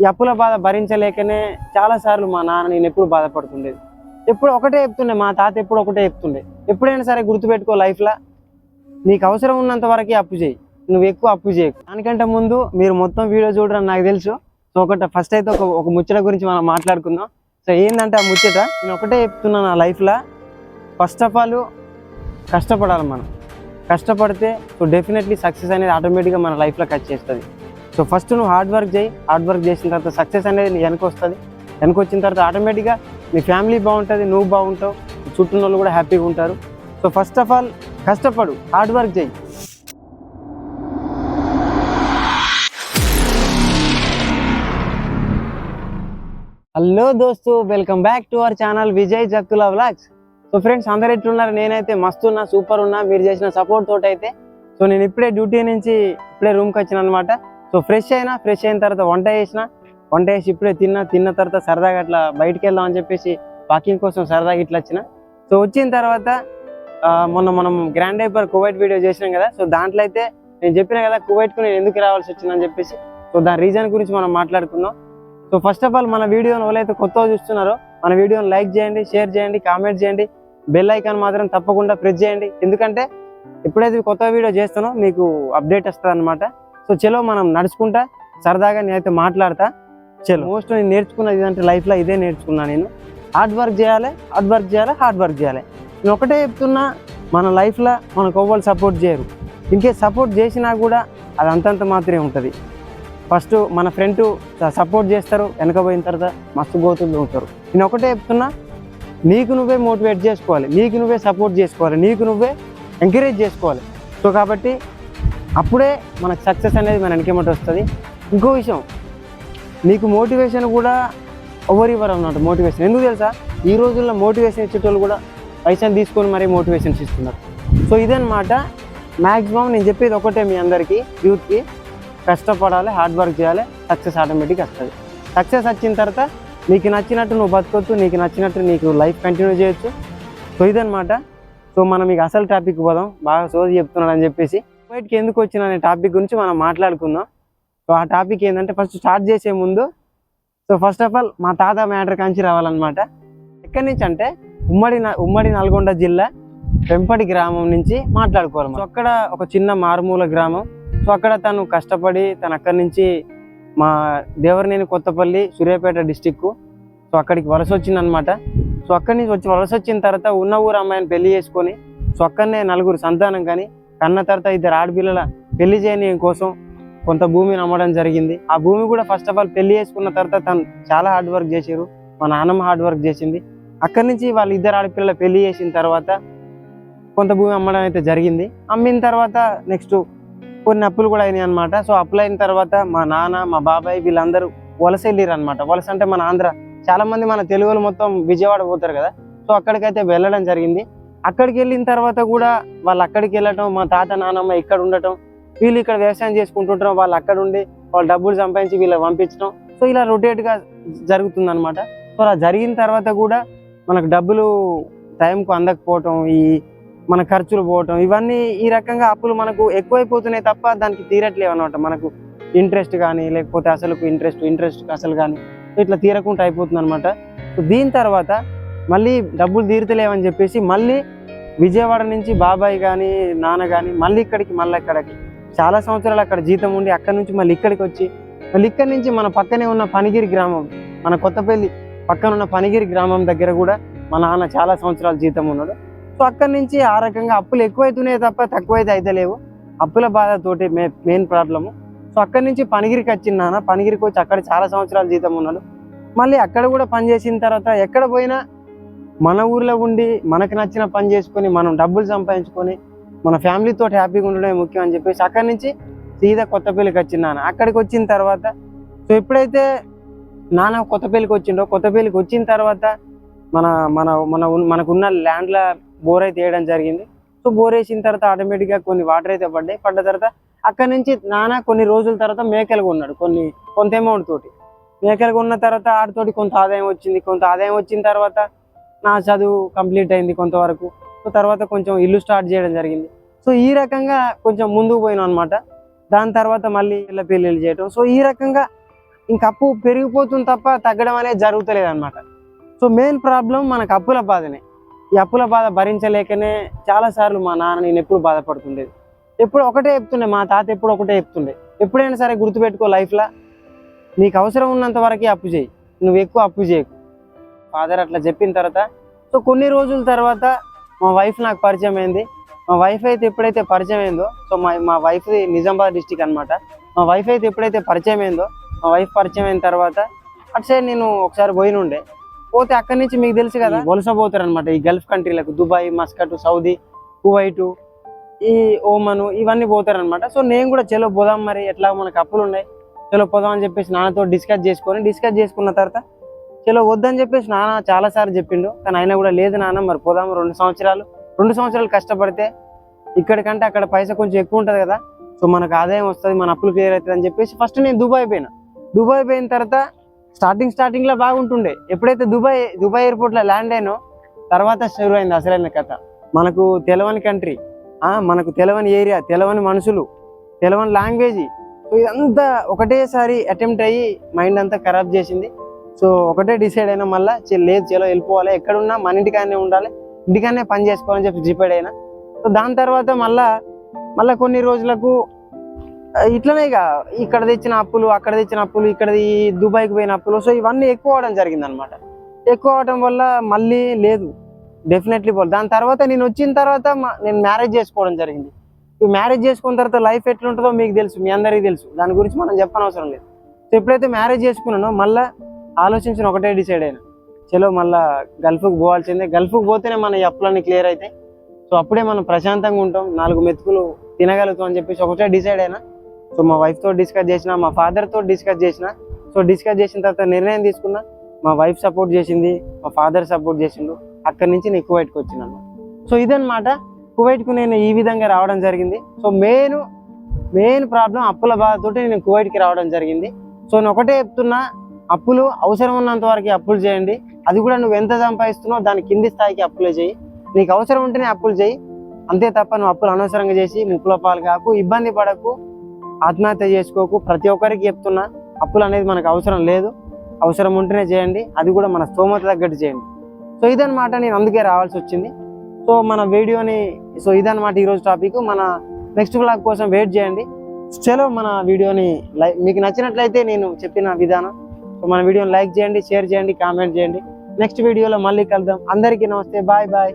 ఈ అప్పుల బాధ భరించలేకనే చాలా సార్లు మా నాన్న నేను ఎప్పుడు బాధపడుతుండేది. ఎప్పుడు ఒకటే చెప్తుండే మా తాత ఎప్పుడు ఒకటే చెప్తుండే. ఎప్పుడైనా సరే గుర్తుపెట్టుకో లైఫ్లో నీకు అవసరం ఉన్నంత వరకు అప్పు చేయి. నువ్వు ఎక్కువ అప్పు చేయకు. దానికంటే ముందు మీరు మొత్తం వీడియో చూడడం నాకు తెలుసు. సో ఒకటి ఫస్ట్ అయితే ఒక ఒక ముచ్చట గురించి మనం మాట్లాడుకుందాం. సో ఏంటంటే ఆ ముచ్చట? నేను ఒకటే చెప్తున్నా నా లైఫ్లో ఫస్ట్ ఆఫ్ ఆల్ కష్టపడాలి మనం. కష్టపడితే సో డెఫినెట్లీ సక్సెస్ అనేది ఆటోమేటిక్గా మన లైఫ్లోకి వచ్చేస్తుంది సో ఫస్ట్ నువ్వు హార్డ్ వర్క్ చేయి. హార్డ్ వర్క్ చేసిన తర్వాత సక్సెస్ అనేది నీ వెనక వస్తుంది. వెనక వచ్చిన తర్వాత ఆటోమేటిక్గా నీ ఫ్యామిలీ బాగుంటుంది నువ్వు బాగుంటావు. చుట్టూ వాళ్ళు కూడా హ్యాపీగా ఉంటారు. సో ఫస్ట్ ఆఫ్ ఆల్ కష్టపడు. హార్డ్ వర్క్ చేయి. హలో దోస్తు welcome back to our channel Vijay Jakkula vlogs so friends అందరు ఎట్లున్నారు? నేనైతే మస్తు ఉన్నా సూపర్ ఉన్నా. మీరు చేసిన సపోర్ట్ తోటైతే. అయితే సో నేను ఇప్పుడే డ్యూటీ నుంచి ఇప్పుడే రూమ్కి వచ్చిన అనమాట సో ఫ్రెష్ అయినా ఫ్రెష్ అయిన తర్వాత వంట చేసిన వంట చేసి ఇప్పుడే తిన్నా తిన్న తర్వాత సరదాగా అట్లా బయటికి వెళ్దాం అని చెప్పేసి వాకింగ్ కోసం సరదాగా ఇట్లా వచ్చిన. సో వచ్చిన తర్వాత మొన్న మనం గ్రాండ్ డైపర్ కువైట్ వీడియో చేసినాం కదా సో దాంట్లో అయితే నేను చెప్పిన కదా కువైట్కు నేను ఎందుకు రావాల్సి వచ్చిందని చెప్పేసి. సో దాని రీజన్ గురించి మనం మాట్లాడుకుందాం. సో ఫస్ట్ ఆఫ్ ఆల్ మన వీడియోని ఎవరైతే కొత్తగా చూస్తున్నారో మన వీడియోని లైక్ చేయండి షేర్ చేయండి కామెంట్ చేయండి. బెల్ ఐకాన్ మాత్రం తప్పకుండా ప్రెస్ చేయండి. ఎందుకంటే ఎప్పుడైతే కొత్త వీడియో చేస్తానో మీకు అప్డేట్ వస్తుంది అనమాట సో చలో మనం నడుచుకుంటా సరదాగా నేనైతే మాట్లాడతా. చలో. మోస్ట్ నేను నేర్చుకున్నది ఇదంటే లైఫ్లో ఇదే నేర్చుకున్నాను నేను. హార్డ్ వర్క్ చేయాలి హార్డ్ వర్క్ చేయాలి హార్డ్ వర్క్ చేయాలి. నేను ఒకటే చెప్తున్నా మన లైఫ్లో మనకు ఎవ్వరు సపోర్ట్ చేయరు. ఇంకే సపోర్ట్ చేసినా కూడా అది అంతంత మాత్రమే ఉంటుంది. ఫస్ట్ మన ఫ్రెండ్ సపోర్ట్ చేస్తారు వెనక పోయిన తర్వాత మస్తు గోతులు ఉంటారు నేను ఒకటే చెప్తున్నా నీకు నువ్వే మోటివేట్ చేసుకోవాలి నీకు నువ్వే సపోర్ట్ చేసుకోవాలి నీకు నువ్వే ఎంకరేజ్ చేసుకోవాలి. సో కాబట్టి అప్పుడే మనకు సక్సెస్ అనేది మన వెనకేమటి వస్తుంది. ఇంకో విషయం నీకు మోటివేషన్ కూడా ఎవరు ఇవ్వరు అన్నమాట మోటివేషన్ ఎందుకు తెలుసా? ఈ రోజుల్లో మోటివేషన్ ఇచ్చేటోళ్ళు కూడా పైసలు తీసుకొని మరీ మోటివేషన్స్ ఇస్తున్నారు. సో ఇదన్నమాట. మ్యాక్సిమం నేను చెప్పేది ఒకటే మీ అందరికీ యూత్కి కష్టపడాలి హార్డ్ వర్క్ చేయాలి సక్సెస్ ఆటోమేటిక్ వస్తుంది. సక్సెస్ వచ్చిన తర్వాత నీకు నచ్చినట్టు నువ్వు బతకొచ్చు నీకు నచ్చినట్టు నీకు లైఫ్ కంటిన్యూ చేయొచ్చు. సో ఇదనమాట సో మనం మీకు అసలు టాపిక్ పోదాం. బాగా సోది చెప్తున్నాడు అని చెప్పేసి బయటికి ఎందుకు వచ్చిన అనే టాపిక్ గురించి మనం మాట్లాడుకుందాం. సో ఆ టాపిక్ ఏంటంటే ఫస్ట్ స్టార్ట్ చేసే ముందు సో ఫస్ట్ ఆఫ్ ఆల్ మా తాత మ్యాటర్ కాంచి రావాలన్నమాట. ఎక్కడి నుంచి అంటే ఉమ్మడి ఉమ్మడి నల్గొండ జిల్లా వెంపటి గ్రామం నుంచి మాట్లాడుకోవాలి సో అక్కడ ఒక చిన్న మారుమూల గ్రామం. సో అక్కడ తను కష్టపడి తను అక్కడి నుంచి మా దేవరనేని కొత్తపల్లి సూర్యాపేట డిస్టిక్ సో అక్కడికి వలస వచ్చిందనమాట సో అక్కడి నుంచి వచ్చి వలస వచ్చిన తర్వాత ఉన్న ఊరు అమ్మాయిని పెళ్ళి చేసుకొని సో అక్కడనే నలుగురు సంతానం కానీ కన్న తర్వాత ఇద్దరు ఆడపిల్లల పెళ్ళి చేయని కోసం కొంత భూమిని అమ్మడం జరిగింది. ఆ భూమి కూడా ఫస్ట్ ఆఫ్ ఆల్ పెళ్ళి చేసుకున్న తర్వాత తను చాలా హార్డ్ వర్క్ చేశారు. మా నాన్నమ్మ హార్డ్ వర్క్ చేసింది. అక్కడి నుంచి వాళ్ళ ఇద్దరు ఆడపిల్లల పెళ్ళి చేసిన తర్వాత కొంత భూమి అమ్మడం అయితే జరిగింది. అమ్మిన తర్వాత నెక్స్ట్ కొన్ని అప్పులు కూడా అయినాయి అనమాట సో అప్పులు అయిన తర్వాత మా నాన్న మా బాబాయ్ వీళ్ళందరూ వలస వెళ్ళారు అనమాట వలస అంటే మన ఆంధ్ర. చాలా మంది మన తెలుగులో మొత్తం విజయవాడ పోతారు కదా. సో అక్కడికైతే వెళ్ళడం జరిగింది. అక్కడికి వెళ్ళిన తర్వాత కూడా వాళ్ళు అక్కడికి వెళ్ళటం మా తాత నానమ్మ ఇక్కడ ఉండటం వీళ్ళు ఇక్కడ వ్యవసాయం చేసుకుంటుంటాం వాళ్ళు అక్కడ ఉండి వాళ్ళు డబ్బులు సంపాదించి వీళ్ళకి పంపించడం సో ఇలా రొటేట్గా జరుగుతుంది అనమాట సో అలా జరిగిన తర్వాత కూడా మనకు డబ్బులు టైంకు అందకపోవటం ఈ మన ఖర్చులు పోవటం ఇవన్నీ ఈ రకంగా అప్పులు మనకు ఎక్కువైపోతున్నాయి తప్ప దానికి తీరట్లేవు అనమాట మనకు ఇంట్రెస్ట్ కానీ లేకపోతే అసలుకు ఇంట్రెస్ట్ ఇంట్రెస్ట్ అసలు కానీ ఇట్లా తీరకుండా అయిపోతుంది అనమాట సో దీని తర్వాత మళ్ళీ డబ్బులు తీరుతలేవని చెప్పేసి మళ్ళీ విజయవాడ నుంచి బాబాయ్ కానీ నాన్న కానీ మళ్ళీ ఇక్కడికి మళ్ళీ ఇక్కడికి. చాలా సంవత్సరాలు అక్కడ జీతం ఉండి అక్కడ నుంచి మళ్ళీ ఇక్కడికి వచ్చి మళ్ళీ ఇక్కడి నుంచి మన పక్కనే ఉన్న పనిగిరి గ్రామం మన కొత్తపల్లి పక్కన ఉన్న పనిగిరి గ్రామం దగ్గర కూడా మా నాన్న చాలా సంవత్సరాల జీతం ఉన్నాడు. సో అక్కడి నుంచి ఆ రకంగా అప్పులు ఎక్కువైతున్నాయి తప్ప తక్కువైతే అయితే లేవు. అప్పుల బాధతోటి మే మెయిన్ ప్రాబ్లము. సో అక్కడి నుంచి పనిగిరికి వచ్చిన నాన్న పనిగిరికి వచ్చి అక్కడ చాలా సంవత్సరాల జీతం ఉన్నాడు. మళ్ళీ అక్కడ కూడా పని చేసిన తర్వాత ఎక్కడ పోయినా మన ఊర్లో ఉండి మనకు నచ్చిన పని చేసుకొని మనం డబ్బులు సంపాదించుకొని మన ఫ్యామిలీతో హ్యాపీగా ఉండడమే ముఖ్యం అని చెప్పేసి అక్కడి నుంచి సీదా కొత్తపల్లికి వచ్చిన నాన్న. అక్కడికి వచ్చిన తర్వాత సో ఎప్పుడైతే నాన్న కొత్తపల్లికి వచ్చిండో కొత్తపల్లికి వచ్చిన తర్వాత మన మన మన మనకున్న ల్యాండ్ల బోర్ అయితే వేయడం జరిగింది. సో బోర్ వేసిన తర్వాత ఆటోమేటిక్గా కొన్ని వాటర్ అయితే పడ్డాయి. పడ్డ తర్వాత అక్కడి నుంచి నాన్న కొన్ని రోజుల తర్వాత మేకలు కొన్నాడు. కొన్ని కొంత అమౌంట్ తోటి. మేకలు కొన్న తర్వాత ఆడితోటి కొంత ఆదాయం వచ్చింది. కొంత ఆదాయం వచ్చిన తర్వాత నా చదువు కంప్లీట్ అయింది కొంతవరకు. సో తర్వాత కొంచెం ఇల్లు స్టార్ట్ చేయడం జరిగింది. సో ఈ రకంగా కొంచెం ముందుకు పోయినా అనమాట దాని తర్వాత మళ్ళీ ఇళ్ళ పెళ్ళిళ్ళు చేయటం. సో ఈ రకంగా ఇంక అప్పు పెరిగిపోతుంది తప్ప తగ్గడం అనేది జరుగుతలేదు అనమాట సో మెయిన్ ప్రాబ్లం మనకు అప్పుల బాధనే. ఈ అప్పుల బాధ భరించలేకనే చాలా సార్లు మా నాన్న నేను ఎప్పుడు బాధపడుతుండేది. ఎప్పుడు ఒకటే చెప్తుండే మా తాత ఎప్పుడు ఒకటే చెప్తుండే. ఎప్పుడైనా సరే గుర్తుపెట్టుకో లైఫ్లో. నీకు అవసరం ఉన్నంత వరకే అప్పు చేయి. నువ్వు ఎక్కువ అప్పు చేయకు. ఫాదర్ అట్లా చెప్పిన తర్వాత సో కొన్ని రోజుల తర్వాత మా వైఫ్ నాకు పరిచయం అయింది. మా వైఫ్ అయితే ఎప్పుడైతే పరిచయం అయిందో సో మా మా వైఫ్ నిజామాబాద్ డిస్టిక్ అనమాట మా వైఫ్ అయితే ఎప్పుడైతే పరిచయం అయిందో మా వైఫ్ పరిచయం అయిన తర్వాత అటు సైడ్ నేను ఒకసారి పోయినుండే పోతే అక్కడి నుంచి మీకు తెలుసు కదా వలస పోతారు అనమాట ఈ గల్ఫ్ కంట్రీలకు. దుబాయ్ మస్కట్ సౌదీ కువైటు ఈ ఓమను ఇవన్నీ పోతారనమాట సో నేను కూడా చలో పోదాం మరి ఎట్లా మనకు అప్పులు ఉన్నాయి. చలో పోదాం అని చెప్పేసి నాన్నతో డిస్కస్ చేసుకొని డిస్కస్ చేసుకున్న తర్వాత చలో వద్దని చెప్పేసి నాన్న చాలా సార్లు చెప్పిండు. కానీ అయినా కూడా లేదు నాన్న మరి పోదాము రెండు సంవత్సరాలు. రెండు సంవత్సరాలు కష్టపడితే ఇక్కడికంటే అక్కడ పైసా కొంచెం ఎక్కువ ఉంటుంది కదా. సో మనకు ఆదాయం వస్తుంది మన అప్పులు క్లియర్ అవుతుంది అని చెప్పేసి ఫస్ట్ నేను దుబాయ్ పోయినా. దుబాయ్ పోయిన తర్వాత స్టార్టింగ్ స్టార్టింగ్లో బాగుంటుండే. ఎప్పుడైతే దుబాయ్ దుబాయ్ ఎయిర్పోర్ట్లో ల్యాండ్ అయినో తర్వాత షురు అయింది అసలైన కథ. మనకు తెలవని కంట్రీ ఆ మనకు తెలవని ఏరియా తెలవని మనుషులు తెలవని లాంగ్వేజ్ ఇదంతా ఒకటేసారి అటెంప్ట్ అయ్యి మైండ్ అంతా ఖరాబ్ చేసింది. సో ఒకటే డిసైడ్ అయినా మళ్ళీ లేదు చలో వెళ్ళిపోవాలి. ఎక్కడున్నా మన ఇంటికానే ఉండాలి. ఇంటికానే పని చేసుకోవాలని చెప్పి డిసైడ్ అయినా. సో దాని తర్వాత మళ్ళా మళ్ళీ కొన్ని రోజులకు ఇట్లనే ఇక ఇక్కడ తెచ్చిన అప్పులు అక్కడ తెచ్చిన అప్పులు ఇక్కడ ఈ దుబాయ్కి పోయిన అప్పులు. సో ఇవన్నీ ఎక్కువ అవడం జరిగింది అనమాట ఎక్కువ అవడం వల్ల మళ్ళీ లేదు. డెఫినెట్లీ పోవాలి దాని తర్వాత నేను వచ్చిన తర్వాత నేను మ్యారేజ్ చేసుకోవడం జరిగింది. ఈ మ్యారేజ్ చేసుకున్న తర్వాత లైఫ్ ఎట్లుంటుందో మీకు తెలుసు మీ అందరికీ తెలుసు. దాని గురించి మనం చెప్పనవసరం లేదు. సో ఎప్పుడైతే మ్యారేజ్ చేసుకున్నానో మళ్ళీ ఆలోచించిన ఒకటే డిసైడ్ అయినా. చలో మళ్ళా గల్ఫ్కి పోవాల్సిందే. గల్ఫ్కి పోతేనే మన అప్పులన్నీ క్లియర్ అవుతాయి సో అప్పుడే మనం ప్రశాంతంగా ఉంటాం. నాలుగు మెతుకులు తినగలుగుతాం అని చెప్పేసి ఒకటే డిసైడ్ అయినా. సో మా వైఫ్తో డిస్కస్ చేసిన మా ఫాదర్తో డిస్కస్ చేసిన సో డిస్కస్ చేసిన తర్వాత నిర్ణయం తీసుకున్నా మా వైఫ్ సపోర్ట్ చేసింది మా ఫాదర్ సపోర్ట్ చేసిండు అక్కడి నుంచి నేను కువైట్కి వచ్చిన సో ఇదనమాట కువైట్కు నేను ఈ విధంగా రావడం జరిగింది. సో మెయిన్ మెయిన్ ప్రాబ్లం అప్పుల బాధతోటి నేను కువైట్కి రావడం జరిగింది. సో నేను ఒకటే చెప్తున్నా అప్పులు అవసరం ఉన్నంత వరకు అప్పులు చేయండి. అది కూడా నువ్వు ఎంత సంపాదిస్తున్నావు దాని కింది స్థాయికి అప్పులే చేయి. నీకు అవసరం ఉంటేనే అప్పులు చేయి. అంతే తప్ప నువ్వు అప్పులు అనవసరంగా చేసి ముప్పుల పాలు కాకు ఇబ్బంది పడకు ఆత్మహత్య చేసుకోకు. ప్రతి ఒక్కరికి చెప్తున్నా అప్పులు అనేది మనకు అవసరం లేదు. అవసరం ఉంటేనే చేయండి. అది కూడా మన స్తోమత తగ్గట్టు చేయండి. సో ఇదన్నమాట నేను అందుకే రావాల్సి వచ్చింది. సో మన వీడియోని సో ఇదన్నమాట ఈరోజు టాపిక్ మన నెక్స్ట్ బ్లాగ్ కోసం వెయిట్ చేయండి. చలో మన వీడియోని లై మీకు నచ్చినట్లయితే నేను చెప్పిన విధానం. సో మన వీడియోని లైక్ చేయండి షేర్ చేయండి కామెంట్ చేయండి. నెక్స్ట్ వీడియోలో మళ్ళీ కలుద్దాం. అందరికీ నమస్తే. Bye bye.